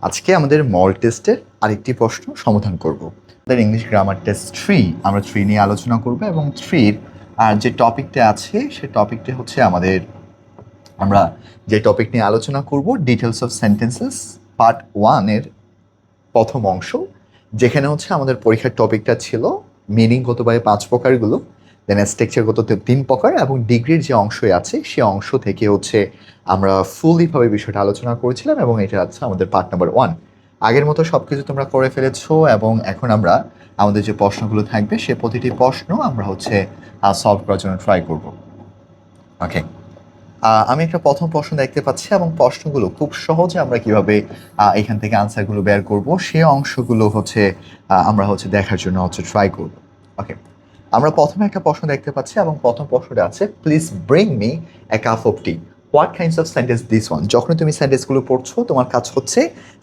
আজকে আমাদের মল টেস্টের আরেকটি প্রশ্ন সমাধান করব। আমাদের ইংলিশ গ্রামার টেস্ট থ্রি আমরা থ্রি নিয়ে আলোচনা করব এবং থ্রির আর যে টপিকটা আছে, সে টপিকটা হচ্ছে আমাদের, আমরা যে টপিক নিয়ে আলোচনা করব ডিটেলস অফ সেন্টেন্সেস পার্ট ওয়ানের প্রথম অংশ, যেখানে হচ্ছে আমাদের পরীক্ষার টপিকটা ছিল মিনিং মিনিংগতভাবে পাঁচ প্রকারগুলো দেন স্ট্রাকচারগত তিন প্রকার এবং ডিগ্রির যে অংশই আছে, সে অংশ থেকে হচ্ছে আমরা ফুলিভাবে বিষয়টা আলোচনা করেছিলাম এবং এটা হচ্ছে আমাদের পার্ট নাম্বার ওয়ান আগের মতো সব কিছু তোমরা করে ফেলেছো এবং এখন আমরা আমাদের যে প্রশ্নগুলো থাকবে, সে প্রতিটি প্রশ্ন আমরা হচ্ছে সলভ করার জন্য ট্রাই করব। ওকে আমি একটা প্রথম প্রশ্ন দেখতে পাচ্ছি এবং প্রশ্নগুলো খুব সহজে আমরা কীভাবে এখান থেকে আনসারগুলো বের করব, সে অংশগুলো হচ্ছে আমরা হচ্ছে দেখার জন্য হচ্ছে ট্রাই করব। ওকে আমরা প্রথমে একটা প্রশ্ন দেখতে পাচ্ছি এবং প্রথম প্রশ্নটা আছে please bring me a cup of tea what kinds of sentence this one যখন তুমি সেন্টেন্সগুলো পড়ছো, তোমার কাজ হচ্ছে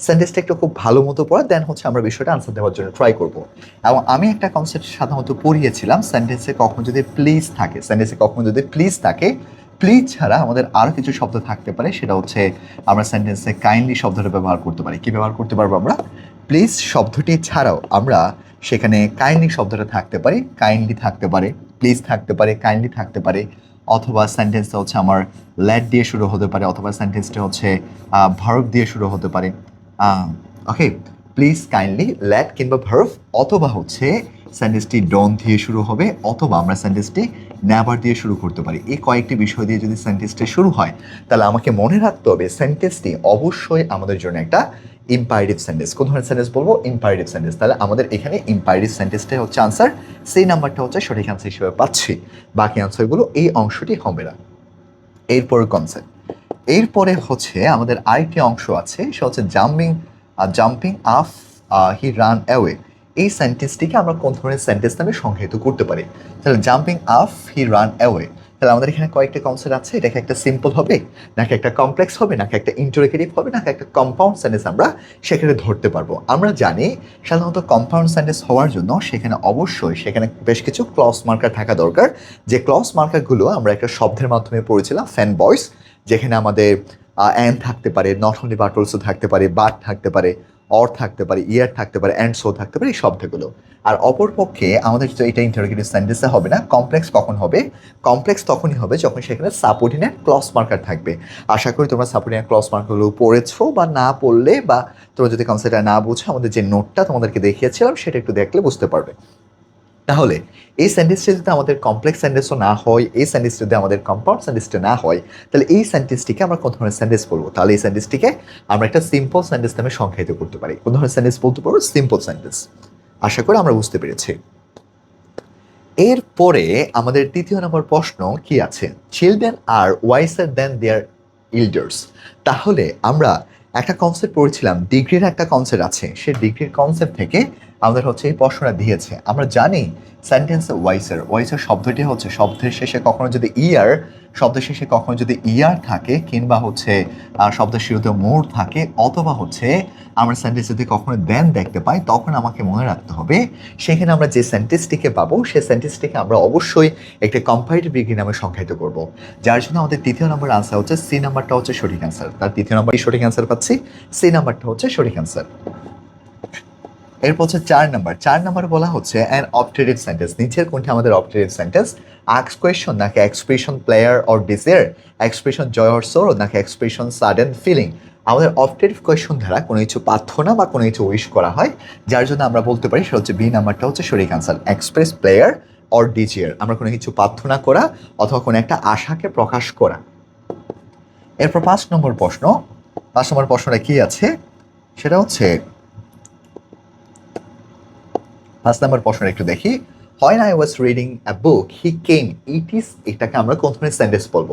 সেন্টেন্সটা একটু খুব ভালো মতো পড়া দেন হচ্ছে আমরা বিষয়টা আনসার দেওয়ার জন্য ট্রাই করব। এবং আমি একটা কনসেপ্ট সাধারণত পড়িয়েছিলাম সেন্টেন্সে কখন যদি প্লিজ থাকে সেন্টেন্সে কখন যদি প্লিজ থাকে প্লিজ ছাড়া আমাদের আরও কিছু শব্দ থাকতে পারে, সেটা হচ্ছে আমরা সেন্টেন্সে কাইন্ডলি শব্দটা ব্যবহার করতে পারি। কী ব্যবহার করতে পারব আমরা? প্লিজ শব্দটি ছাড়াও আমরা সেখানে কাইন্ডলি শব্দটা থাকতে পারে কাইন্ডলি থাকতে পারে প্লিজ থাকতে পারে কাইন্ডলি থাকতে পারে, অথবা সেন্টেন্সটা হচ্ছে আমার ল্যাড দিয়ে শুরু হতে পারে, অথবা সেন্টেন্সটা হচ্ছে ভার্ব দিয়ে শুরু হতে পারে। ওকে প্লিজ কাইন্ডলি ল্যাড কিংবা ভার্ভ অথবা হচ্ছে সেন্টেন্সটি ডন দিয়ে শুরু হবে, অথবা আমরা সেন্টেন্সটি নেভার দিয়ে শুরু করতে পারি। এই কয়েকটি বিষয় দিয়ে যদি সেন্টেন্সটি শুরু হয়, তাহলে আমাকে মনে রাখতে হবে সেন্টেন্সটি অবশ্যই আমাদের জন্য একটা ইম্পারেটিভ সেন্টেন্স কোন ধরনের সেন্টেন্স বলব? ইম্পারেটিভ সেন্টেন্স তাহলে আমাদের এখানে ইম্পারেটিভ সেন্টেন্সটাই হচ্ছে আনসার সেই নাম্বারটা হচ্ছে সঠিক আনসার হিসেবে পাচ্ছি। বাকি আনসারগুলো এই অংশটি হবে না। এরপর কনসেপ্ট এরপরে হচ্ছে আমাদের আরেকটি অংশ আছে সেটা হচ্ছে জাম্পিং জাম্পিং আফ হি রান অ্যাওয়ে এই সেন্টেন্সটিকে আমরা কোন ধরনের সেন্টেন্স নামে সংজ্ঞায়িত করতে পারি? তাহলে জাম্পিং আফ হি রান অ্যাওয়ে তাহলে আমাদের এখানে কয়েকটা কনসেপ্ট আছে। এটাকে একটা সিম্পল হবে নাকি একটা কমপ্লেক্স হবে নাকি একটা ইন্টারোগেটিভ হবে নাকি একটা কম্পাউন্ড সেন্টেন্স আমরা সেখানে ধরতে পারব। আমরা জানি সাধারণত কম্পাউন্ড সেন্টেন্স হওয়ার জন্য সেখানে অবশ্যই সেখানে বেশ কিছু ক্লস মার্কার থাকা দরকার। যে ক্লস মার্কারগুলো আমরা একটা শব্দের মাধ্যমে পড়েছিলাম ফ্যান বয়স যেখানে আমাদের অ্যান থাকতে পারে নট অনলি বাট অলসো থাকতে পারে বাট থাকতে পারে অর থাকতে পারে ইয়ার থাকতে পারে অ্যান্ড সো থাকতে পারে, এই শব্দগুলো। আর অপরপক্ষে আমাদের তো এটা ইন্টারোগেটিভ সেন্টেন্সে হবে না কমপ্লেক্স কখন হবে? কমপ্লেক্স তখনই হবে যখন সেখানে সাপোর্টিনেট ক্লস মার্কার থাকবে। আশা করি তোমরা সাপোর্টিনেট ক্লস মার্কারগুলো পড়েছো বা না পড়লে বা তোমরা যদি কনসেপ্টটা না বুঝো, আমাদের যে নোটটা তোমাদেরকে দেখিয়েছিলাম সেটা একটু দেখলে বুঝতে পারবে। তাহলে, এই সেন্টেন্সটা যদি আমাদের কমপ্লেক্স সেন্টেন্সও না হয়, এই সেন্টেন্স যদি আমাদের কম্পাউন্ড সেন্টেন্সটা না হয়, তাহলে এই সেন্টেন্সটিকে আমরা কোন ধরনের সেন্টেন্স বলব? তাহলে এই সেন্টেন্সটিকে আমরা একটা সিম্পল সেন্টেন্স নামে সংখ্যায়িত করতে পারি। কোন ধরনের সেন্টেন্স বলতে পারব? সিম্পল সেন্টেন্স আশা করি আমরা বুঝতে পেরেছি। এরপরে আমাদের তৃতীয় নম্বর প্রশ্ন কি আছে? Children are ওয়াইসার then there elders তাহলে আমরা একটা কনসেপ্ট পড়েছিলাম ডিগ্রির একটা কনসেপ্ট আছে। সে ডিগ্রির কনসেপ্ট থেকে আমাদের হচ্ছে এই প্রশ্নটা দিয়েছে। আমরা জানি সেন্টেন্স ওয়াইসার ওয়াইসার শব্দটি হচ্ছে শব্দের শেষে কখনো যদি ইয়ার শব্দের শেষে কখনো যদি ইয়ার থাকে কিংবা হচ্ছে শব্দের শুরুতে মোর থাকে অথবা হচ্ছে আমরা সেন্টেন্স যদি কখনো দেন দেখতে পাই, তখন আমাকে মনে রাখতে হবে, সেখানে আমরা যে সেন্টেন্সটিকে পাবো সেই সেন্টেন্সটিকে আমরা অবশ্যই একটা কম্পারেটিভ ডিগ্রি নামে সংজ্ঞায়িত করব। যার জন্য আমাদের তৃতীয় নম্বর আনসার হচ্ছে সি নাম্বারটা হচ্ছে সঠিক অ্যান্সার তার তৃতীয় নম্বরই সঠিক অ্যান্সার পাচ্ছি? সি নাম্বারটা হচ্ছে সঠিক অ্যান্সার এরপর হচ্ছে চার নাম্বার। চার নাম্বার বলা হচ্ছে অ্যান অপটেটিভ সেন্টেন্স নিচের কোনটি আমাদের অপটেটিভ সেন্টেন্স আক্স কোয়েশন নাকি expression prayer or desire expression joy or sorrow নাকি এক্সপ্রেশন সাডেন ফিলিং আমাদের অপটেটিভ কোয়েশন দ্বারা কোনো কিছু প্রার্থনা বা কোনো কিছু উইশ করা হয়, যার জন্য আমরা বলতে পারি সেটা হচ্ছে বি নাম্বারটা হচ্ছে সঠিক answer express prayer or desire আমরা কোনো কিছু প্রার্থনা করা অথবা কোনো একটা আশাকে প্রকাশ করা। এরপর পাঁচ নম্বর প্রশ্ন। পাঁচ নম্বর প্রশ্নটা কি আছে? সেটা হচ্ছে পাঁচ নম্বর প্রশ্নটা একটু দেখি। হয় I was reading a book he came it is এটাকে আমরা কোন ধরনের সেন্টেন্স বলব?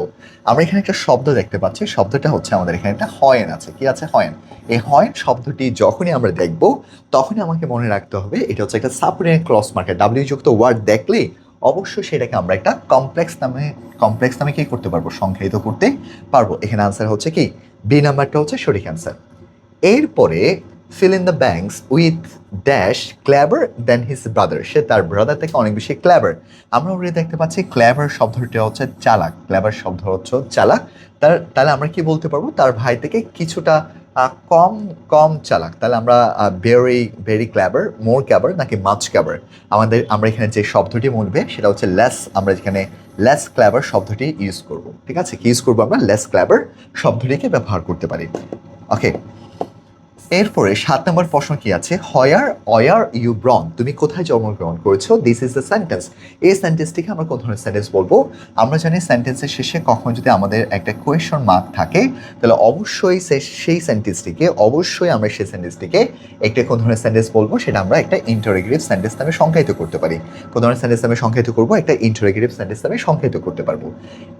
আমরা এখানে একটা শব্দ দেখতে পাচ্ছি। শব্দটা হচ্ছে আমাদের এখানে একটা হয়েন আছে। কি আছে? হয়েন এই হয়েন শব্দটি যখনই আমরা দেখব, তখনই আমাকে মনে রাখতে হবে, এটা হচ্ছে একটা সাবঅর্ডিনেট ক্রস মার্কেট ডাব্লিউ যুক্ত ওয়ার্ড দেখলে অবশ্যই সেটাকে আমরা একটা কমপ্লেক্স নামে কমপ্লেক্স নামে কী করতে পারব? সংখ্যায়িত করতে পারব। এখানে আনসার হচ্ছে কি? বি নাম্বারটা হচ্ছে সঠিক অ্যান্সার এরপরে fill in the blanks with dash clever than his brother সে তার ব্রাদার থেকে অনেক বেশি ক্ল্যাবার আমরা অলরেডি দেখতে পাচ্ছি ক্ল্যাবার শব্দটি হচ্ছে চালাক। ক্ল্যাবার শব্দ হচ্ছে চালাক। তার, তাহলে আমরা কি বলতে পারব? তার ভাই থেকে কিছুটা কম কম চালাক। তাহলে আমরা very very clever more clever নাকি মাছ ক্যাবার আমাদের, আমরা এখানে যে শব্দটি বলবে সেটা হচ্ছে লেস আমরা যেখানে লেস ক্ল্যাবার শব্দটি ইউজ করব। ঠিক আছে? কি ইউজ করব আমরা? লেস ক্ল্যাবার শব্দটিকে ব্যবহার করতে পারি। ওকে এরপরে সাত নম্বর প্রশ্ন কি আছে? হয়ার অয়ার ইউ ব্রন তুমি কোথায় জন্মগ্রহণ করেছ? দিস ইজ দ্য সেন্টেন্স এই সেন্টেন্সটিকে আমরা কোন ধরনের সেন্টেন্স বলব? আমরা জানি সেন্টেন্সের শেষে কখন যদি আমাদের একটা কোয়েশন মার্ক থাকে, তাহলে অবশ্যই সেই সেন্টেন্সটিকে অবশ্যই আমরা সেই সেন্টেন্সটিকে একটা কোন ধরনের সেন্টেন্স বলব? সেটা আমরা একটা ইন্টারোগেটিভ সেন্টেন্স নামে সংজ্ঞায়িত করতে পারি। কোন ধরনের সেন্টেন্স নামে সংজ্ঞায়িত করব? একটা ইন্টারোগেটিভ সেন্টেন্স নামে সংজ্ঞায়িত করতে পারব।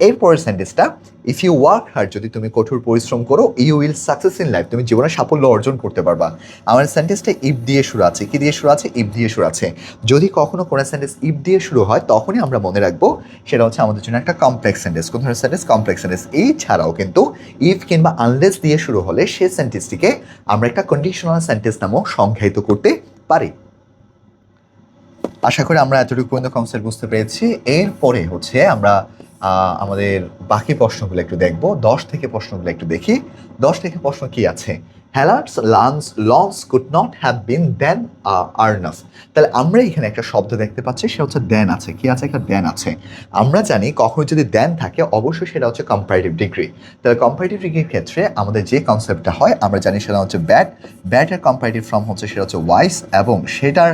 এরপরের সেন্টেন্সটা ইফ ইউ ওয়ার্ক হার্ড যদি তুমি কঠোর পরিশ্রম করো you will success in life তুমি জীবনে সাফল্য অর্জন করতে পারবা। আমার সেন্টেন্সটা ইফ দিয়ে শুরু আছে, কি দিয়ে শুরু আছে? ইফ দিয়ে শুরু আছে। যদি কখনো কোনো সেন্টেন্স ইফ দিয়ে শুরু হয়, তখনই আমরা মনে রাখব, সেটা হচ্ছে আমাদের জন্য একটা কমপ্লেক্স সেন্টেন্স কোন ধরনের সেন্টেন্স কমপ্লেক্স সেন্টেন্স এই ছাড়াও কিন্তু ইফ কিংবা আনলেস দিয়ে শুরু হলে সেই সেন্টেন্সটিকে আমরা একটা কন্ডিশনাল সেন্টেন্স নামও সংজ্ঞায়িত করতে পারি। আশা করি আমরা এতটুকু পর্যন্ত কনসেপ্ট বুঝতে পেরেছি। এরপরে হচ্ছে আমরা আমাদের বাকি প্রশ্নগুলো একটু দেখব। দশ থেকে প্রশ্নগুলো একটু দেখি। দশ থেকে প্রশ্ন কি আছে? হ্যালার্স Lance loss could not have been then আর্নাস তাহলে আমরা এখানে একটা শব্দ দেখতে পাচ্ছি সে হচ্ছে দেন আছে। কি আছে? একটা দেন আছে। আমরা জানি কখনো যদি দেন থাকে, অবশ্যই সেটা হচ্ছে কম্পারেটিভ ডিগ্রি তাহলে কম্পারেটিভ ডিগ্রির ক্ষেত্রে আমাদের যে কনসেপ্টটা হয়, আমরা জানি সেটা হচ্ছে ব্যাট ব্যাটের কম্পারেটিভ ফর্ম হচ্ছে, সেটা হচ্ছে ওয়াইস এবং সেটার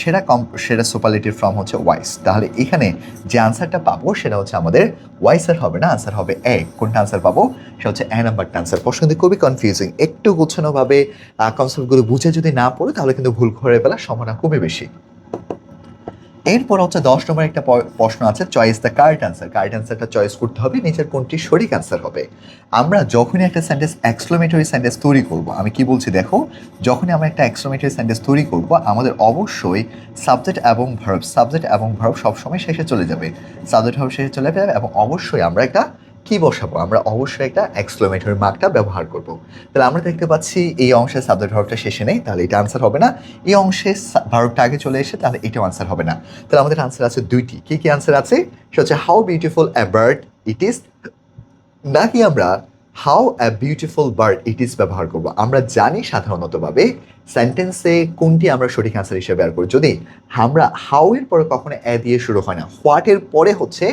সেরা কম, সেরা সুপারলেটিভ ফর্ম হচ্ছে ওয়াইস তাহলে এখানে যে আনসারটা পাবো সেটা হচ্ছে আমাদের ওয়াইসের হবে না আনসার হবে এ কোনটা আনসার পাবো? সেটা হচ্ছে এ নাম্বারটা আনসার প্রশ্ন কিন্তু খুবই কনফিউজিং একটু গোছানোভাবে কনসেপ্টগুলো বুঝে যদি না পড়ো, তাহলে কিন্তু ভুল করে ফেলার সম্ভাবনা খুবই বেশি। এরপর হচ্ছে দশ নম্বর একটা প্রশ্ন আছে choice the correct answer correct অ্যান্সারটা চয়েস করতে হবে, নিচের কোনটি সঠিক অ্যান্সার হবে। আমরা যখনই একটা সেন্টেন্স এক্সক্লোমেটরি সেন্টেন্স তৈরি করব, আমি কি বলছি দেখো, যখনই আমরা একটা এক্সক্লোমেটরি সেন্টেন্স তৈরি করব, আমাদের অবশ্যই সাবজেক্ট এবং ভার্ব সাবজেক্ট এবং ভার্ব সবসময় শেষে চলে যাবে। সাবজেক্ট ভার্ব শেষে চলে যাবে, এবং অবশ্যই আমরা একটা কি বসাবো? আমরা অবশ্যই একটা এক্সক্লোমেটরি মার্কটা ব্যবহার করব। তাহলে আমরা দেখতে পাচ্ছি এই অংশে সাবজেক্ট ভার্বটা শেষে নেই, তাহলে এটা আনসার হবে না। এই অংশে ভার্বটা আগে চলে এসে, তাহলে এটাও আনসার হবে না। তাহলে আমাদের আনসার আছে দুইটি। কি কি আনসার আছে? সেটা হচ্ছে how beautiful a bird it is নাকি আমরা how a beautiful bird it is ব্যবহার করব। আমরা জানি সাধারণতভাবে সেন্টেন্সে কোনটি আমরা সঠিক আনসার হিসেবে ব্যবহার করি। যদি আমরা হাউ এর পরে কখনো এ দিয়ে শুরু হয় না হোয়াট এর পরে হচ্ছে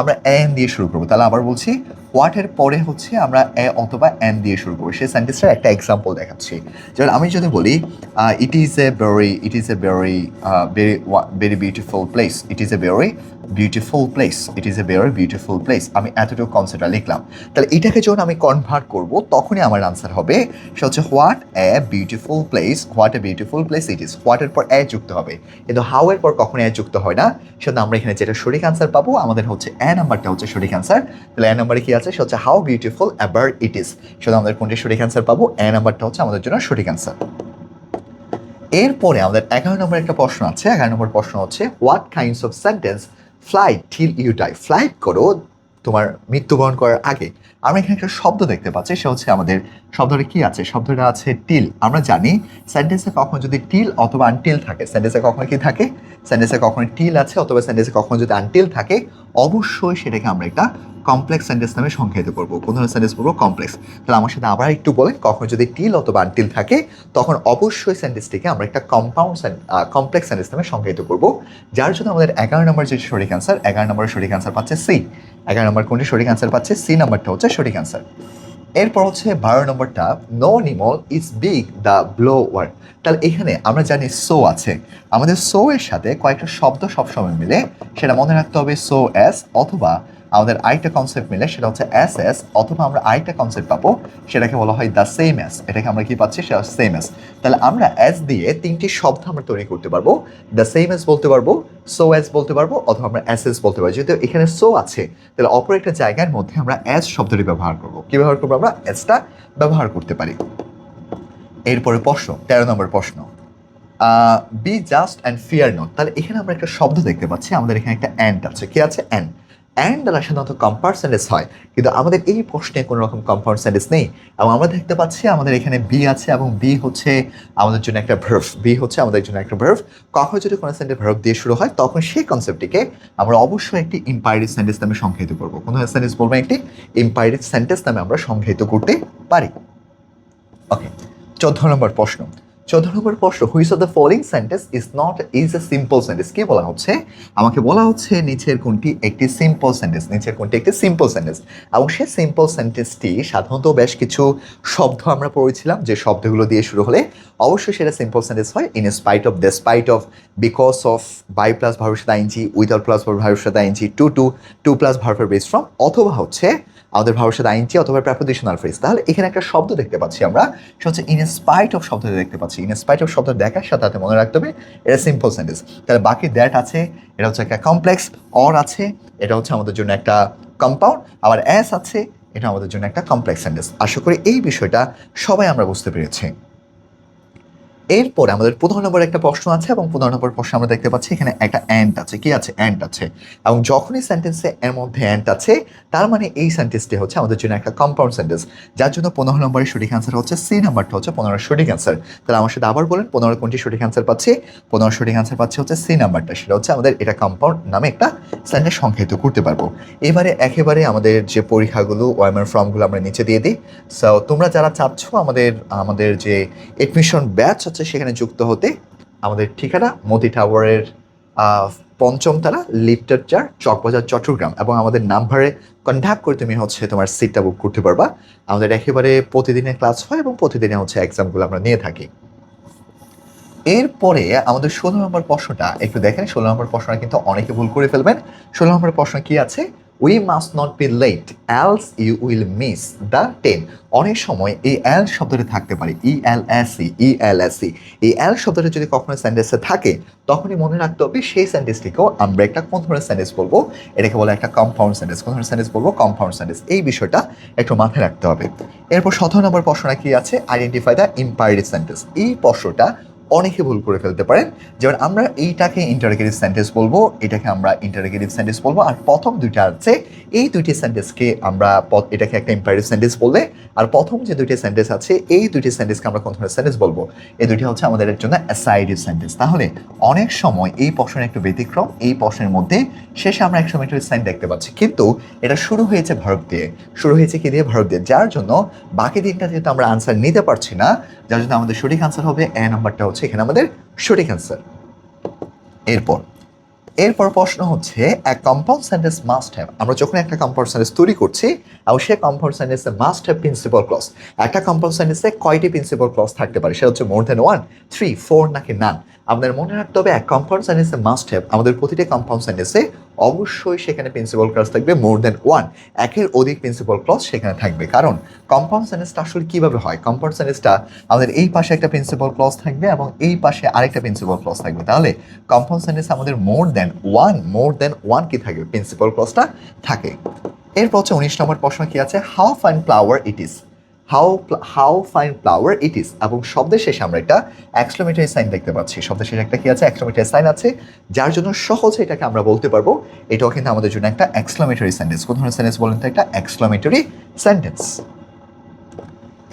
আমরা এন দিয়ে শুরু করব। তাহলে আবার বলছি হোয়াট এর পরে হচ্ছে আমরা এ অথবা এন দিয়ে শুরু করব। সেই সেন্টেন্সটার একটা এক্সাম্পল দেখাচ্ছি। যেমন আমি যদি বলি it is a very it is a very very very beautiful place it is a very beautiful place it is a very beautiful place আমি এতটুকু কনসেপ্টটা লিখলাম। তাহলে এটাকে যখন আমি কনভার্ট করব, তখনই আমার আনসার হবে সেটা হচ্ছে what a beautiful place what a beautiful place it is হোয়াটের পর এ যুক্ত হবে। কিন্তু হাউ এর পর কখনো এ যুক্ত হয় না। সেজন্য আমরা এখানে যেটা সঠিক আনসার পাবো, আমাদের হচ্ছে এ নাম্বারটা হচ্ছে সঠিক আনসার তাহলে এ নাম্বারে কি আছে সে হচ্ছে হাউ বিউটিফুল এবার ইট ইজ সেটা আমাদের কোনটি সঠিক অ্যান্সার পাবো? এ নাম্বারটা হচ্ছে আমাদের জন্য সঠিক অ্যান্সার এরপরে আমাদের এগারো নম্বর একটা প্রশ্ন আছে। এগারো নম্বর প্রশ্ন হচ্ছে what kinds of sentence fight till you die fight করো তোমার মৃত্যুবরণ করার আগে আমরা এখানে একটা শব্দ দেখতে পাচ্ছি সে হচ্ছে আমাদের শব্দটা কি আছে? শব্দটা আছে টিল আমরা জানি সেন্টেন্সে কখন যদি টিল অথবা আনটিল থাকে সেন্টেন্সে কখনো কি থাকে? সেন্টেন্সে কখনো টিল আছে অথবা সেন্টেন্সে কখনো যদি আনটিল থাকে, অবশ্যই সেটাকে আমরা একটা কমপ্লেক্স সেন্টেন্স নামে সংখ্যায়িত করব। কোন ধরনের সেন্টেন্স বলব? কমপ্লেক্স তাহলে আমার সাথে আবার একটু বলেন কখন যদি টিল অথবা আনটিল থাকে, তখন অবশ্যই সেন্টেন্সটিকে আমরা একটা কম্পাউন্ড কমপ্লেক্স সেন্টেন্স নামে সংখ্যায়িত করব। যার জন্য আমাদের এগারো নম্বর যে সঠিক অ্যান্সার এগারো নম্বরের সঠিক অ্যান্সার পাচ্ছে সি এগারো নম্বর কোনটি? সঠিক অ্যান্সার পাচ্ছে। সি নাম্বারটা হচ্ছে সঠিক অ্যান্সার এরপর হচ্ছে বারো নম্বরটা no animal is big the bold word তাহলে এখানে আমরা জানি সো আছে। আমাদের সো এর সাথে কয়েকটা শব্দ সবসময় মিলে, সেটা মনে রাখতে হবে সো অ্যাস অথবা আমাদের আরেকটা কনসেপ্ট মিলে সেটা হচ্ছে এস এস অথবা আমরা আরেকটা কনসেপ্ট পাবো, সেটাকে বলা হয় দ্য সেম এস এটাকে আমরা কি পাচ্ছি? সেটা সেম এস তাহলে আমরা এস দিয়ে তিনটি শব্দ আমরা তৈরি করতে পারব। দ্য সেম এস বলতে পারব সো এস বলতে পারব, অথবা আমরা এস এস বলতে পারব। যেহেতু এখানে সো আছে, তাহলে অপর একটা জায়গার মধ্যে আমরা এস শব্দটি ব্যবহার করব। কি ব্যবহার করব আমরা? এসটা ব্যবহার করতে পারি। এরপরে প্রশ্ন, তেরো নম্বর প্রশ্ন। Be just and fear not তাহলে এখানে আমরা একটা শব্দ দেখতে পাচ্ছি, আমাদের এখানে একটা অ্যান্ড আছে। কি আছে? অ্যান্ড অ্যান্ড দ্বারা সাধারণত কম্পাউন্ড সেন্টেন্স হয়। কিন্তু আমাদের এই প্রশ্নে কোনো রকম কম্পাউন্ড সেন্টেন্স নেই। এবং আমরা দেখতে পাচ্ছি আমাদের এখানে বি আছে এবং বি হচ্ছে আমাদের জন্য একটা ভার্ভ বি হচ্ছে আমাদের জন্য একটা ভার্ভ কখন যদি কোনো সেন্টেন্স ভার্ভ দিয়ে শুরু হয়, তখন সেই কনসেপ্টটিকে আমরা অবশ্যই একটি ইম্পাইরিভ সেন্টেন্স নামে সংজ্ঞায়িত করব। কোনো সেন্টেন্স বলব একটি ইম্পাইরিভ সেন্টেন্স নামে আমরা সংজ্ঞায়িত করতে পারি। ওকে চোদ্দ নম্বর প্রশ্ন। চোদ্দ নম্বর প্রশ্ন which of the following sentence is not is a simple sentence কি বলা হচ্ছে? আমাকে বলা হচ্ছে নিচের কোনটি একটি সিম্পল সেন্টেন্স নিচের কোনটি একটি সিম্পল সেন্টেন্স এবং সেই সিম্পল সেন্টেন্সটি সাধারণত বেশ কিছু শব্দ আমরা পড়েছিলাম, যে শব্দগুলো দিয়ে শুরু হলে অবশ্যই সেটা সিম্পল সেন্টেন্স হয় in spite of spite of because of by plus ভার্বের I N G without plus ভার্বের I N G to to to plus ভার্বের বেস ফ্রম অথবা হচ্ছে আমাদের ভারসাদ সাথে আইনজি অথবা প্রাপোজিশনাল ফ্রেজ তাহলে এখানে একটা শব্দ দেখতে পাচ্ছি আমরা। সেটা হচ্ছে ইনস্পাইট অফ শব্দ দেখতে পাচ্ছি। ইনস্পাইট অফ শব্দ দেখার সাথে সাথে মনে রাখতে হবে, এটা সিম্পল সেন্টেন্স তাহলে বাকি দ্যাট আছে, এটা হচ্ছে একটা কমপ্লেক্স অর আছে, এটা হচ্ছে আমাদের জন্য একটা কম্পাউন্ড আবার অ্যাস আছে, এটা আমাদের জন্য একটা কমপ্লেক্স সেন্টেন্স আশা করি এই বিষয়টা সবাই আমরা বুঝতে পেরেছি। এরপর আমাদের পনেরো নম্বর একটা প্রশ্ন আছে এবং পনেরো নম্বর প্রশ্ন আমরা দেখতে পাচ্ছি, এখানে একটা অ্যান্ট আছে। কি আছে? অ্যান্ট আছে। এবং যখনই সেন্টেন্সে এর মধ্যে অ্যান্ট আছে, তার মানে এই সেন্টেন্সটি হচ্ছে আমাদের জন্য একটা কম্পাউন্ড সেন্টেন্স যার জন্য পনেরো নম্বরের সঠিক অ্যান্সার হচ্ছে সি নাম্বারটা হচ্ছে পনেরো সঠিক অ্যান্সার তাহলে আমার সাথে আবার বলেন, পনেরো কোনটি সঠিক অ্যান্সার পাচ্ছি? পনেরো সঠিক অ্যান্সার পাচ্ছি হচ্ছে সি নাম্বারটা সেটা হচ্ছে আমাদের এটা কম্পাউন্ড নামে একটা সেন্টেন্স সংখ্যায়িত করতে পারব। এবারে একেবারে আমাদের যে পরীক্ষাগুলো ওয়াইমার ফর্মগুলো আমরা নিচে দিয়ে দিই। সো তোমরা যারা চাচ্ছ আমাদের আমাদের যে এডমিশন ব্যাচ হচ্ছে সেখানে যুক্ত হতে আমাদের ঠিকানা মোদি টাওয়ারের আহ, পঞ্চম তারা লিফটার চার চকবাজার চট্টগ্রাম এবং আমাদের নাম্বারে কন্ট্যাক্ট করে তুমি হচ্ছে তোমার সিটটা বুক করতে পারবা। আমাদের একেবারে প্রতিদিনের ক্লাস হয় এবং প্রতিদিনে হচ্ছে এক্সামগুলো আমরা নিয়ে থাকি। এরপরে আমাদের ষোলো নম্বর প্রশ্নটা একটু দেখেন ষোলো নম্বর প্রশ্নটা কিন্তু অনেকে ভুল করে ফেলবেন। ষোলো নম্বর প্রশ্ন কি আছে? We must not be late else you will miss the train অনেক সময় এই অ্যাল শব্দটি থাকতে পারে E L S C E L S C এই অ্যাল শব্দটি যদি কখনো সেন্টেন্সে থাকে, তখনই মনে রাখতে হবে সেই সেন্টেন্সটিকেও আমরা একটা কোন ধরনের সেন্টেন্স বলব? এটাকে বলে একটা কম্পাউন্ড সেন্টেন্স কোন ধরনের সেন্টেন্স বলব? কম্পাউন্ড সেন্টেন্স এই বিষয়টা একটু মাথায় রাখতে হবে। এরপর সতেরো নম্বর প্রশ্নটা কি আছে? আইডেন্টিফাই দ্য ইম্পারেটিভ সেন্টেন্স এই প্রশ্নটা অনেকে ভুল করে ফেলতে পারেন। যেমন আমরা এইটাকে ইন্টারগেটিভ সেন্টেন্স বলব, এটাকে আমরা ইন্টারগেটিভ সেন্টেন্স বলব, আর প্রথম দুইটা আছে, এই দুইটি সেন্টেন্সকে আমরা এটাকে একটা ইম্পারেটিভ সেন্টেন্স বললে, আর প্রথম যে দুইটি সেন্টেন্স আছে, এই দুইটি সেন্টেন্সকে আমরা কোন ধরনের সেন্টেন্স বলব? এই দুইটি হচ্ছে আমাদের জন্য অ্যাসাইডিভ সেন্টেন্স তাহলে অনেক সময় এই প্রশ্নের একটু ব্যতিক্রম, এই প্রশ্নের মধ্যে শেষে আমরা এক্সক্লামেটরি সাইন দেখতে পাচ্ছি। কিন্তু এটা শুরু হয়েছে ভারত দিয়ে। শুরু হয়েছে কি দিয়ে? ভারত দিয়ে। যার জন্য বাকি দিনটা যেহেতু আমরা আনসার নিতে পারছি না, যার জন্য আমাদের সঠিক আনসার হবে এ নাম্বারটা হচ্ছে এখানে আমাদের সঠিক অ্যান্সার এরপর এরপর প্রশ্ন হচ্ছে এক কম্পাউন্ড সেন্টেন্স মাস্ট হ্যাভ আমরা যখন একটা কম্পাউন্ড সেন্টেন্স তৈরি করছি আর সেই কম্পাউন্ড সেন্টেন্সে মাস্ট হ্যাভ প্রিন্সিপাল ক্লস একটা কম্পাউন্ড সেন্টেন্সে কয়টি প্রিন্সিপাল ক্লস থাকতে পারে? সেটা হচ্ছে more than one three four নাকি নান আপনাদের মনে রাখতে হবে, এক কম্পাউন্ড সেন্টেন্সে মাস্ট হ্যাভ আমাদের প্রতিটা কম্পাউন্ড সেন্টেন্সে অবশ্যই সেখানে প্রিন্সিপাল ক্লস থাকবে মোর দ্যান ওয়ান একের অধিক প্রিন্সিপাল ক্লস সেখানে থাকবে। কারণ কম্পাউন্ড সেন্টেন্সটা আসলে কীভাবে হয়? কম্পাউন্ড সেন্টেন্সটা আমাদের এই পাশে একটা প্রিন্সিপাল ক্লস থাকবে এবং এই পাশে আরেকটা প্রিন্সিপাল ক্লস থাকবে। তাহলে কম্পাউন্ড সেন্টেন্স আমাদের more than one more than one কি থাকবে? প্রিন্সিপাল ক্লসটা থাকে। এরপর হচ্ছে উনিশ নম্বর প্রশ্ন কি আছে? How fine flower it is how how fine flower it is এবং শব্দের শেষে আমরা একটা অ্যাক্সলোমিটারি সাইন দেখতে পাচ্ছি। শব্দের শেষে একটা কি আছে? এক্সক্লামেটরি সাইন আছে। যার জন্য সহজে এটাকে আমরা বলতে পারব, এটাও কিন্তু আমাদের জন্য একটা অ্যাক্সলোমিটারি সেন্টেন্স কোন ধরনের সেন্টেন্স বলেন তো? একটা অ্যাক্সলোমিটারি সেন্টেন্স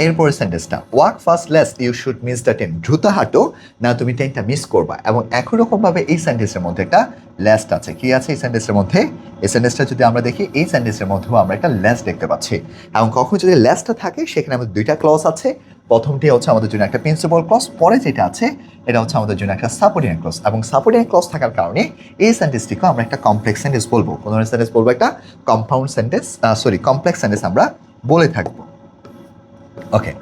এরপরের সেন্টেন্সটা walk fast lest you should miss the train দ্রুত হাঁটো, না তুমি ট্রেনটা মিস করবা। এবং একই রকমভাবে এই সেন্টেন্সের মধ্যে একটা লেস্ট আছে। কি আছে এই সেন্টেন্সের মধ্যে? এই সেন্টেন্সটা যদি আমরা দেখি, এই সেন্টেন্সের মধ্যেও আমরা একটা লেস দেখতে পাচ্ছি। এবং কখন যদি লেসটা থাকে, সেখানে আমাদের দুইটা ক্লস আছে। প্রথমটি হচ্ছে আমাদের জন্য একটা প্রিন্সিপাল ক্লস পরে যেটা আছে, এটা হচ্ছে আমাদের জন্য একটা সাপোর্টিং ক্লস এবং সাপোর্টিং ক্লস থাকার কারণে এই সেন্টেন্সটিকে আমরা একটা কমপ্লেক্স সেন্টেন্স বলব। কোন সেন্টেন্স বলব একটা? Compound sentence sorry complex sentence আমরা বলে থাকব। ওকে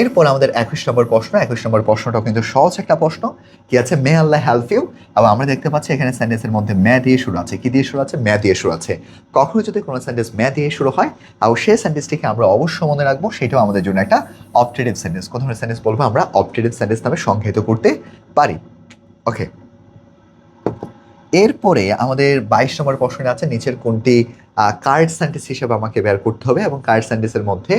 এরপর আমাদের একুশ নম্বর প্রশ্ন, একুশ নম্বর প্রশ্নটাও কিন্তু সহজ একটা প্রশ্ন। কি আছে? মে আল্লাহ হেল্প ইউ এবং আমরা দেখতে পাচ্ছি এখানে সেন্টেন্সের মধ্যে ম্যা দিয়ে শুরু আছে। কি দিয়ে শুরু আছে? ম্যা দিয়ে শুরু আছে। কখনো যদি কোনো সেন্টেন্স ম্যা দিয়ে শুরু হয় আর সেই সেন্টেন্সটিকে আমরা অবশ্যই মনে রাখব, সেটাও আমাদের জন্য একটা অপটেটিভ সেন্টেন্স কোন ধরনের সেন্টেন্স বলব আমরা? অপটেটিভ সেন্টেন্স নামে সংজ্ঞায়িত করতে পারি। ওকে এরপরে আমাদের বাইশ নম্বর প্রশ্নে আছে, নিচের কোনটি কার্ড সেন্টেন্স হিসেবে আমাকে বের করতে হবে, এবং কার্ড সেন্টেন্সের মধ্যে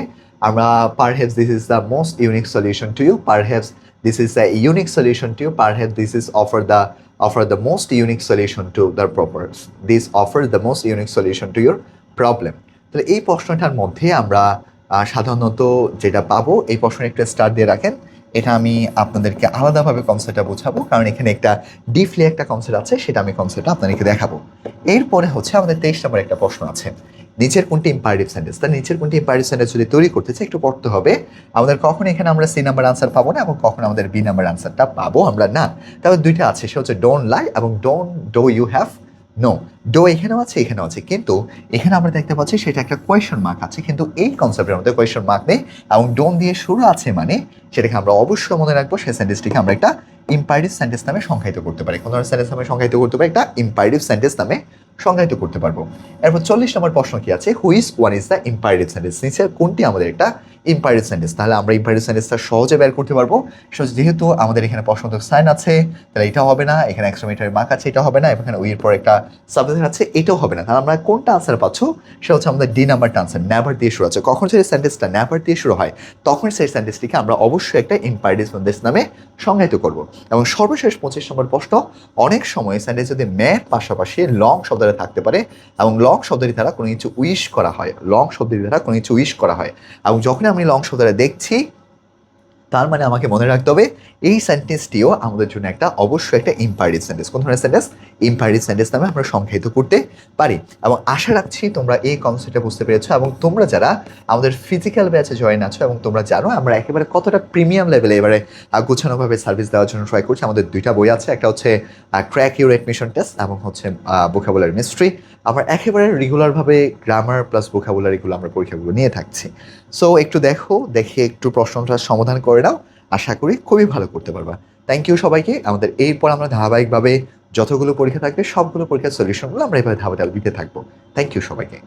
আমরা perhaps this is the most unique solution to you perhaps this is the unique solution to you perhaps this is offer the offer the most unique solution to the proper this offer the most unique solution to your problem তাহলে এই প্রশ্নটার মধ্যে আমরা সাধারণত যেটা পাবো, এই প্রশ্নের একটা স্টার দিয়ে রাখেন। এটা আমি আপনাদেরকে আলাদাভাবে কনসেপ্টটা বোঝাবো, কারণ এখানে একটা ডিপলি একটা কনসেপ্ট আছে, সেটা আমি কনসেপ্টটা আপনাদেরকে দেখাবো। এরপরে হচ্ছে আমাদের তেইশ নম্বর একটা প্রশ্ন আছে। নিচের কোনটি ইম্পারেটিভ সেন্টেন্স তার নিচের কোনটি ইম্পারেটিভ সেন্টেন্স যদি তৈরি করতে চাই, একটু পড়তে হবে। আমাদের কখন এখানে আমরা সি নাম্বার আনসার পাবো না এবং কখন আমাদের বি নাম্বার আনসারটা পাবো আমরা না? তবে দুইটা আছে সে হচ্ছে ডোন্ট লাই এবং don't do you have no do এখানেও আছে এখানেও আছে। কিন্তু এখানে আমরা দেখতে পাচ্ছি সেটা একটা কোয়েশন মার্ক আছে। কিন্তু এই কনসেপ্টের মধ্যে কোয়েশন মার্ক নেই এবং ডোন দিয়ে শুরু আছে মানে সেটাকে আমরা অবশ্যই মনে রাখব, সেই সেন্টেন্সটিকে আমরা একটা ইম্পারেটিভ সেন্টেন্স নামে সংজ্ঞায়িত করতে পারি। কোন সেন্টেন্স নামে সংজ্ঞায়িত করতে পারি, একটা ইম্পারেটিভ সেন্টেন্স নামে সংজ্ঞায়িত করতে পারব। এরপর চল্লিশ নম্বর প্রশ্ন কি আছে? Which one is the imperative sentence নিচের কোনটি আমাদের একটা ইম্পারেটিভ সেন্টেন্স তাহলে আমরা ইম্পারেটিভ সেন্টেন্সটা সহজে বের করতে পারব। যেহেতু আমাদের এখানে প্রশ্নবোধক সাইন আছে, তাহলে এটা হবে না। এখানে একশো মিটারের মার্ক আছে এটা হবে না। এখানে উইয়ের পর একটা সাবজেক্ট আছে, এটাও হবে না। তাহলে আমরা কোনটা আনসার পাচ্ছ? সেটা হচ্ছে আমাদের ডি নাম্বারটা আনসার নেভার দিয়ে শুরু আছে। কখন সেই সেন্টেন্সটা নেভার দিয়ে শুরু হয়, তখন সেই সেন্টেন্সটিকে আমরা অবশ্যই একটা ইম্পারেটিভ সেন্টেন্স নামে সংজ্ঞায়িত করব। এবং সর্বশেষ পঁচিশ নম্বর প্রশ্ন, অনেক সময় সেন্টেন্স যদি ম্যাট পাশাপাশি লং শব্দটা থাকতে পারে, এবং লং শব্দটি দ্বারা কোনো কিছু উইশ করা হয় লং শব্দটি দ্বারা কোনো কিছু উইশ করা হয়, এবং যখন আমি লং শব্দটা দেখছি, তার মানে আমাকে মনে রাখতে হবে এই সেন্টেন্সটিও আমাদের জন্য একটা অবশ্যই একটা ইম্পারেটিভ সেন্টেন্স কোন ধরনের সেন্টেন্স ইম্পারেটিভ সেন্টেন্স নামে আমরা সংজ্ঞায়িত করতে পারি। এবং আশা রাখছি তোমরা এই কনসেপ্টটা বুঝতে পেরেছ এবং তোমরা যারা আমাদের ফিজিক্যাল ব্যাচে জয়েন আছো এবং তোমরা জানো আমরা একেবারে কতটা প্রিমিয়াম লেভেলে এবারে গোছানোভাবে সার্ভিস দেওয়ার জন্য ট্রাই করছি। আমাদের দুইটা বই আছে, একটা হচ্ছে ক্র্যাক ইউর এডমিশন টেস্ট এবং হচ্ছে বোকাবুলার মিস্ট্রি আমরা একেবারে রেগুলারভাবে গ্রামার প্লাস বোকাবুলারিগুলো আমরা পরীক্ষাগুলো নিয়ে থাকছি। সো একটু দেখো, দেখে একটু প্রশ্নটার সমাধান করে নাও। আশা করি খুবই ভালো করতে পারবা। থ্যাংক ইউ সবাইকে। আমাদের এরপর আমরা ধারাবাহিকভাবে যতগুলো পরীক্ষা থাকবে, সবগুলো পরীক্ষার সলিউশনগুলো আমরা এভাবে ধাপে ধাপে দিতে থাকব। থ্যাংক ইউ সবাইকে।